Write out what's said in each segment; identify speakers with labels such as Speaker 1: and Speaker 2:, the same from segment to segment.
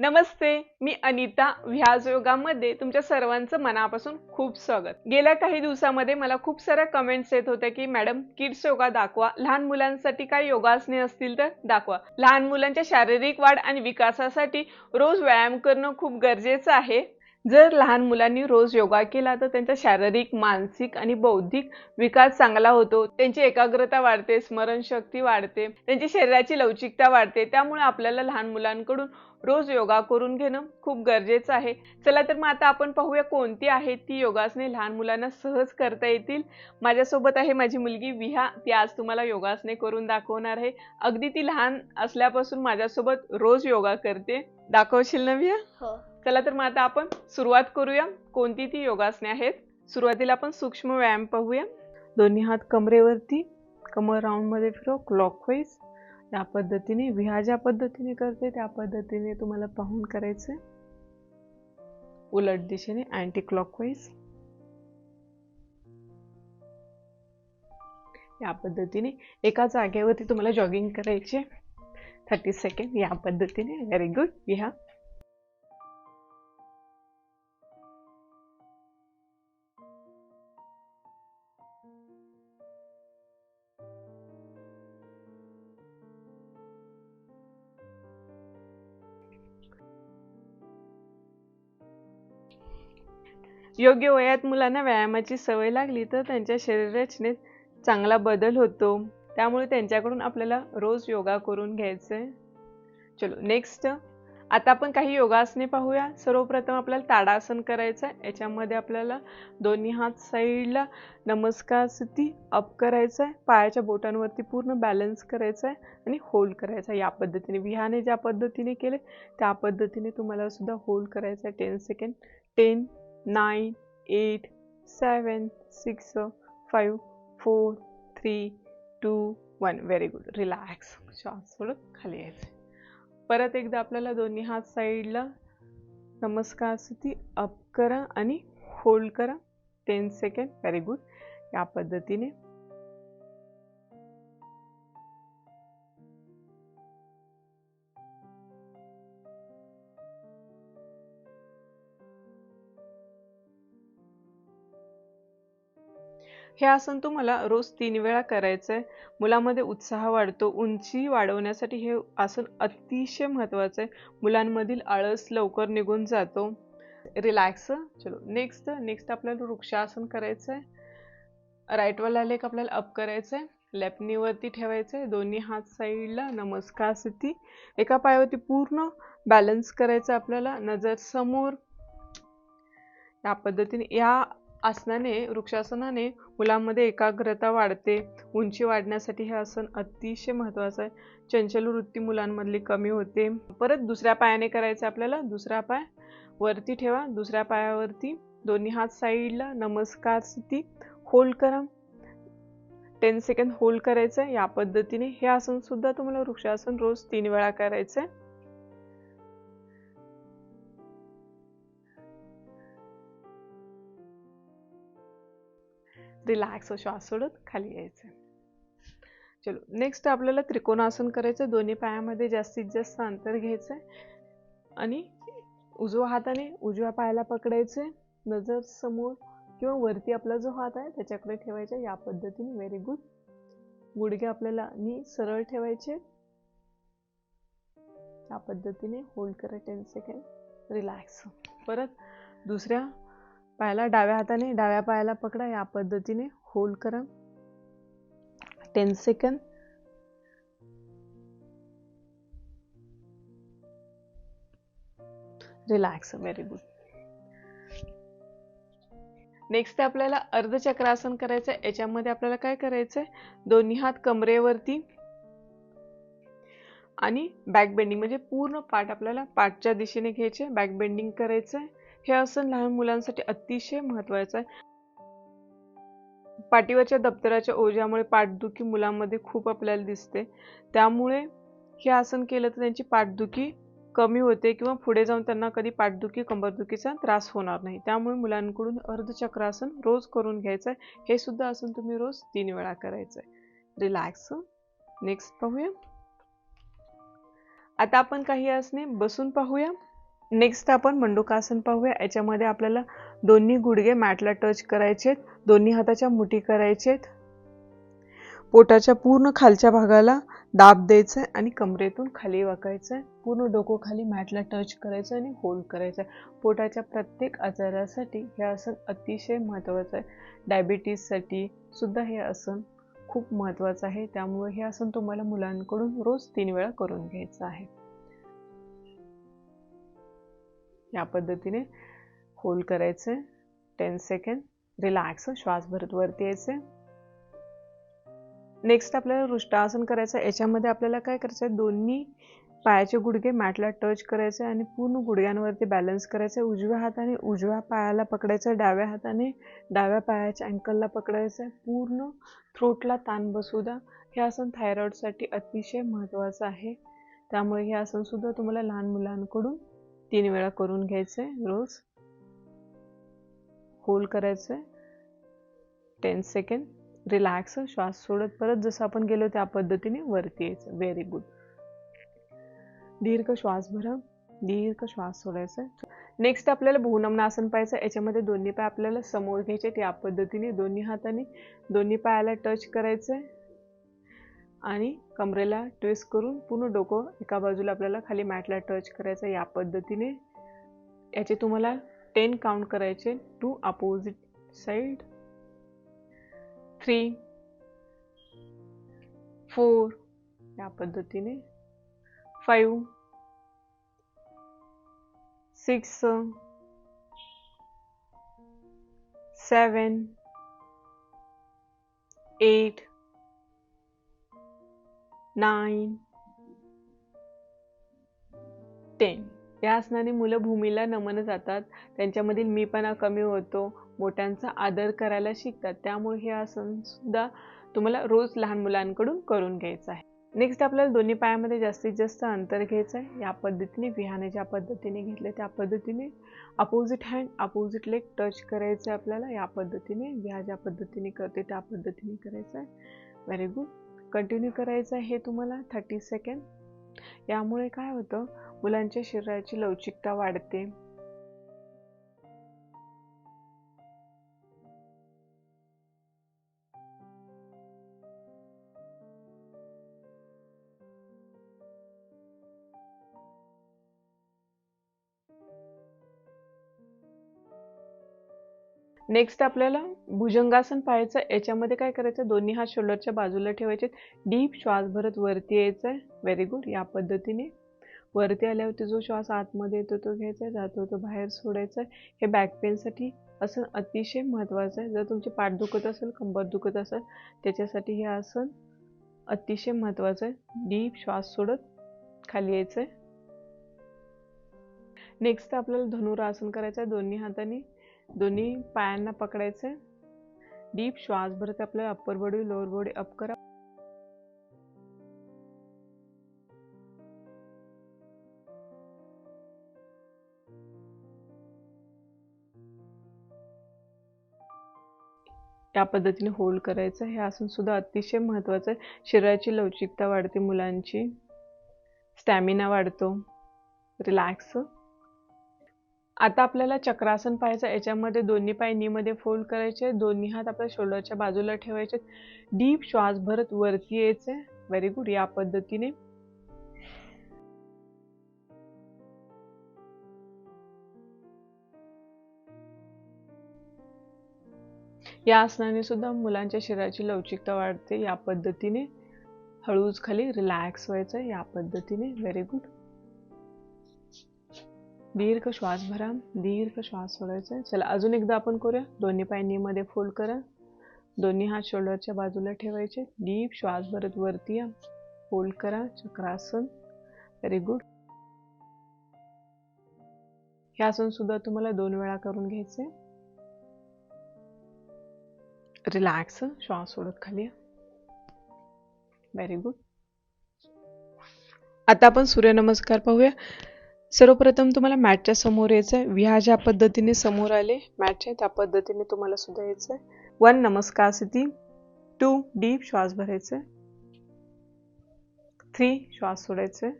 Speaker 1: नमस्ते मी अनिता व्याज योगामध्ये तुमच्या सर्वांचं मनापासून खूप स्वागत. गेल्या काही दिवसामध्ये मला खूप साऱ्या कमेंट्स येत होत्या की मॅडम किड्स योगा दाखवा. लहान मुलांसाठी काय योगासने असतील तर दाखवा. लहान मुलांच्या शारीरिक वाढ आणि विकासासाठी रोज व्यायाम करणं खूप गरजेचं आहे. जर लहान मुलांनी रोज योगा केला तर त्यांचा शारीरिक मानसिक आणि बौद्धिक विकास चांगला होतो. त्यांची एकाग्रता वाढते स्मरणशक्ती वाढते त्यांची शरीराची लवचिकता वाढते. त्यामुळे आपल्याला लहान मुलांकडून रोज योगा करून घेणं खूप गरजेचं आहे. चला तर मग आता आपण पाहूया कोणती आहेत ती योगासने लहान मुलांना सहज करता येतील. माझ्यासोबत आहे माझी मुलगी विहा. ती आज तुम्हाला योगासने करून दाखवणार आहे. अगदी ती लहान असल्यापासून माझ्यासोबत रोज योगा करते. दाखवशील ना विहा?
Speaker 2: हो.
Speaker 1: चला तर मग आता आपण सुरुवात करूया. कोणती ती योगासने आहेत? सुरुवातीला आपण सूक्ष्म व्यायाम पाहूया. दोन्ही हात कमरेवरती कमर राऊंडमध्ये फिरव क्लॉकवाईज या पद्धतीने विहा ज्या पद्धतीने करते त्या पद्धतीने तुम्हाला पाहून करायचं उलट दिशेने अँटी क्लॉकवाईज या पद्धतीने एका जागेवरती तुम्हाला जॉगिंग करायचे थर्टी सेकंड या पद्धतीने. व्हेरी गुड विहा. योग्य वयात मुलांना व्यायामाची सवय लागली तर त्यांच्या शरीर रचनेत चांगला बदल होतो. त्यामुळे त्यांच्याकडून आपल्याला रोज योगा करून घ्यायचं. आहे चलो नेक्स्ट आता आपण काही योगासने पाहूया. सर्वप्रथम आपल्याला ताडासन करायचं आहे. याच्यामध्ये आपल्याला दोन्ही हात साईडला नमस्कार स्थिती अप करायचं आहे. पायाच्या बोटांवरती पूर्ण बॅलन्स करायचं आहे आणि होल्ड करायचा आहे. या पद्धतीने विहाने ज्या पद्धतीने केले त्या पद्धतीने तुम्हाला सुद्धा होल्ड करायचं आहे. Ten second ten nine eight seven six five four three two one. Very good relax श्वास सोडून खाली यायचं. परत एकदा आपल्याला दोन्ही हात साईडला नमस्कार स्थिती अप करा आणि होल्ड करा. टेन सेकंड व्हेरी गुड या पद्धतीने हे आसन तुम्हाला रोज तीन वेळा करायचं आहे मुलामध्ये उत्साह वाढतो. उंची वाढवण्यासाठी हे आसन अतिशय महत्त्वाचं आहे मुलांमधील आळस लवकर निघून जातो. रिलॅक्स. चलो नेक्स्ट नेक्स्ट आपल्याला वृक्षासन करायचं आहे राईटवाला लेख आपल्याला अप करायचं आहे लेपनीवरती ठेवायचं आहे दोन्ही हात साईडला नमस्कार स्थिती. एका पायावरती पूर्ण बॅलन्स करायचं आपल्याला. नजर समोर. या पद्धतीने या आसनाने वृक्षासनाने मुलांमध्ये एकाग्रता वाढते. उंची वाढण्यासाठी हे आसन अतिशय महत्त्वाचं आहे. चंचल वृत्ती मुलांमधली कमी होते. परत दुसऱ्या पायाने करायचं आपल्याला दुसरा पाय वरती ठेवा. दुसऱ्या पायावरती दोन्ही हात साईडला नमस्कार स्थिती होल्ड करा. टेन सेकंद होल्ड करायचं या पद्धतीने हे आसन सुद्धा तुम्हाला वृक्षासन रोज तीन वेळा करायचं आहे. रिलॅक्स श्वास सोडत खाली यायचं. चलो नेक्स्ट आपल्याला त्रिकोणासन करायचं दोन्ही पायामध्ये जास्तीत जास्त अंतर घ्यायचं आणि उजव्या हाताने उजव्या पायाला पकडायचे नजर समोर किंवा वरती आपला जो हात आहे त्याच्याकडे ठेवायचा या पद्धतीने व्हेरी गुड गुडघे आपल्याला नी सरळ ठेवायचे. या पद्धतीने होल्ड करा टेन सेकंड रिलॅक्स परत दुसऱ्या पायाला डाव्या हाताने डाव्या पायाला पकडा या पद्धतीने होल्ड करा. Ten second relax very good next आपल्याला अर्धचक्रासन करायचं आहे याच्यामध्ये आपल्याला काय करायचंय? दोन्ही हात कमरेवरती आणि बॅक बेंडिंग म्हणजे पूर्ण पाठ आपल्याला पाठच्या दिशेने घ्यायचे बॅक बेंडिंग करायचं आहे हे आसन लहान मुलांसाठी अतिशय महत्वाचं आहे. पाठीवरच्या दप्तराच्या ओझ्यामुळे पाठदुखी मुलांमध्ये खूप आपल्याला दिसते. त्यामुळे हे आसन केलं तर त्यांची पाठदुखी कमी होते किंवा पुढे जाऊन त्यांना कधी पाठदुखी कंबरदुखीचा त्रास होणार नाही. त्यामुळे मुलांकडून अर्धचक्रासन रोज करून घ्यायचं आहे हे सुद्धा आसन तुम्ही रोज तीन वेळा करायचं आहे रिलॅक्स नेक्स्ट पाहूया. आता आपण काही आसने बसून पाहूया. नेक्स्ट आपण मंडुकासन पाहूया. याच्यामध्ये आपल्याला दोन्ही गुडघे मॅटला टच करायचेत दोन्ही हाताच्या मुठी करायचेत पोटाच्या पूर्ण खालच्या भागाला दाब द्यायचा आहे आणि कमरेतून खाली वाकायचं आहे. पूर्ण डोकं खाली मॅटला टच करायचं आणि होल्ड करायचं आहे. पोटाच्या प्रत्येक आजारासाठी हे आसन अतिशय महत्त्वाचं आहे. डायबिटीजसाठी सुद्धा हे आसन खूप महत्त्वाचं आहे. त्यामुळे हे आसन तुम्हाला मुलांकडून रोज तीन वेळा करून घ्यायचं आहे. या पद्धतीने होल्ड करायचे. टेन सेकंड रिलॅक्स श्वास भरत वरती यायचे. नेक्स्ट आपल्याला रुष्टासन करायचं. याच्यामध्ये आपल्याला काय करायचं आहे दोन्ही पायाचे गुडघे मॅटला टच करायचे आणि पूर्ण गुडघ्यांवरती बॅलन्स करायचं. उजव्या हाताने उजव्या पायाला पकडायचं. डाव्या हाताने डाव्या पायाच्या अँकलला पकडायचं. पूर्ण थ्रोटला ताण बसू द्या. हे आसन थायरॉईडसाठी अतिशय महत्त्वाचं आहे. त्यामुळे हे आसनसुद्धा तुम्हाला लहान मुलांकडून तीन वेळा करून घ्यायचे रोज. होल करायचं. आहे टेन सेकंड रिलॅक्स श्वास सोडत परत जसं आपण गेलो त्या पद्धतीने वरती यायचं. व्हेरी गुड दीर्घ श्वास भरा. दीर्घ श्वास सोडायचा. नेक्स्ट आपल्याला भूनमन आसन पाहायचं. याच्यामध्ये दोन्ही पाय आपल्याला समोर घ्यायचे. त्या पद्धतीने दोन्ही हाताने दोन्ही पायाला टच करायचं. आणि कमरेला ट्विस्ट करून पूर्ण डोकं एका बाजूला आपल्याला खाली मॅटला टच करायचं या पद्धतीने. याचे तुम्हाला टेन काउंट करायचे. Two opposite side three four या पद्धतीने. Five six seven eight nine. Ten. या आसनाने मुलं भूमीला नमन जातात. त्यांच्यामधील मीपणा कमी होतो. मोठ्यांचा आदर करायला शिकतात. त्यामुळे हे आसन सुद्धा तुम्हाला रोज लहान मुलांकडून करून घ्यायचं आहे. नेक्स्ट आपल्याला दोन्ही पायामध्ये जास्तीत जास्त अंतर घ्यायचं आहे. या पद्धतीने विहाने ज्या पद्धतीने घेतले त्या पद्धतीने opposite hand opposite leg touch करायचं आहे आपल्याला. या पद्धतीने विहा ज्या पद्धतीने करते त्या पद्धतीने करायचं आहे. व्हेरी गुड कंटिन्यू करायचं आहे हे तुम्हाला थर्टी सेकंड यामुळे काय होतं? मुलांच्या शरीराची लवचिकता वाढते. नेक्स्ट आपल्याला भुजंगासन पाहायचं याच्यामध्ये काय करायचं? दोन्ही हात शोल्डरच्या बाजूला ठेवायचे. डीप श्वास भरत वरती यायचं आहे. व्हेरी गुड या पद्धतीने. वरती आल्यावरती जो श्वास आतमध्ये येतो तो घ्यायचा आहे. जातो तो बाहेर सोडायचा आहे. हे बॅक पेनसाठी आसन अतिशय महत्त्वाचं आहे. जर तुमचे पाठ दुखत असेल कंबर दुखत असेल त्याच्यासाठी हे आसन अतिशय महत्त्वाचं आहे. डीप श्वास सोडत खाली यायचं आहे. नेक्स्ट आपल्याला धनुरासन करायचं आहे. दोन्ही हाताने दोन्ही पायांना पकडायचे. डीप श्वास भरत आपल्याला upper body lower body up करा. या पद्धतीने होल्ड करायचं. हे आसन सुद्धा अतिशय महत्त्वाचं आहे. शरीराची लवचिकता वाढते मुलांची. स्टॅमिना वाढतो. रिलॅक्स आता आपल्याला चक्रासन पाहायचं याच्यामध्ये दोन्ही पाय नीमध्ये फोल्ड करायचे. दोन्ही हात आपल्या शोल्डरच्या बाजूला ठेवायचे. डीप श्वास भरत वरती यायचे. व्हेरी गुड या पद्धतीने. या आसनाने सुद्धा मुलांच्या शरीराची लवचिकता वाढते. या पद्धतीने. हळूच खाली रिलॅक्स व्हायचं या पद्धतीने. व्हेरी गुड दीर्घ श्वास भरा दीर्घ श्वास सोडायचा चला अजून एकदा आपण करूया. दोन्ही पायमध्ये फोल्ड करा. दोन्ही हात शोल्डरच्या बाजूला ठेवायचे. डीप श्वास भरत वरती या. फोल्ड करा. चक्रासन. व्हेरी गुड हे आसन सुद्धा तुम्हाला दोन वेळा करून घ्यायचे रिलॅक्स श्वास सोडत खाली व्हेरी गुड आता आपण सूर्यनमस्कार पाहूया. सर्वप्रथम तुम्हाला मॅटच्या समोर यायचं आहे विहा ज्या पद्धतीने समोर आले मॅटच्या त्या पद्धतीने तुम्हाला सुद्धा यायचं आहे वन नमस्कार स्थिती टू डीप श्वास भरायचं थ्री श्वास सोडायचे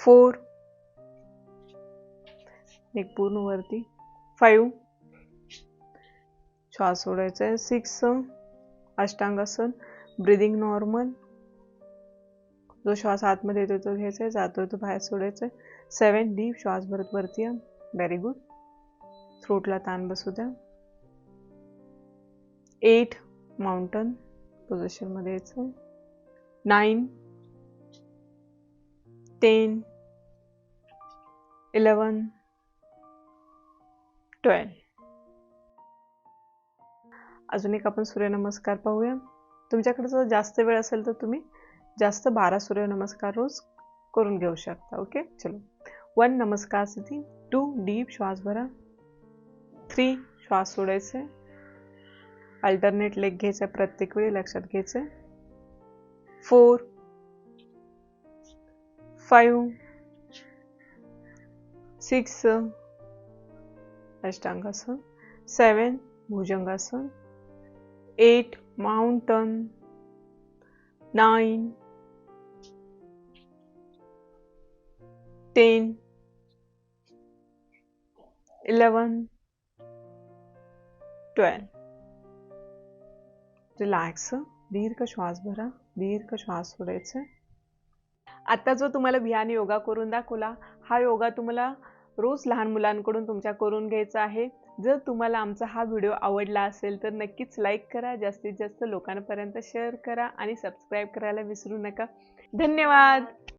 Speaker 1: फोर एक पूर्ण वरती फाईव्ह श्वास सोडायचा आहे सिक्स अष्टांगासन ब्रिदिंग नॉर्मल जो श्वास आतमध्ये येतो तो घ्यायचा आहे जातो तो बाहेर सोडायचा आहे सेवन डीप श्वास भरत वरती या व्हेरी गुड थ्रोटला ताण बसू द्या. एट माउंटन पोझिशनमध्ये यायचं नाईन टेन इलेवन ट्वेल्व अजून एक आपण सूर्यनमस्कार पाहूया. तुमच्याकडे जर जास्त वेळ असेल तर तुम्ही जास्त बारा सूर्यनमस्कार रोज करून घेऊ शकता ओके चलो. वन नमस्कार स्थिती टू डीप श्वास भरा. थ्री श्वास सोडायचे. अल्टरनेट लेग घ्यायचा, प्रत्येक वेळी लक्षात घ्यायचे. Four five six Ashtangasana. Seven Bhujangasana. Eight mountain nine ten eleven twelve relax दीर्घ श्वास भरा. दीर्घ श्वास सोडायचं आता जो तुम्हाला भियान योगा करून दाखवला हा योगा तुम्हाला रोज लहान मुलांकडून तुमच्या करून घ्यायचा आहे. जर तुम्हाला आमचा हा व्हिडिओ आवडला असेल तर नक्कीच लाईक करा जास्तीत जास्त लोकांपर्यंत शेअर करा आणि सबस्क्राईब करायला विसरू नका. धन्यवाद!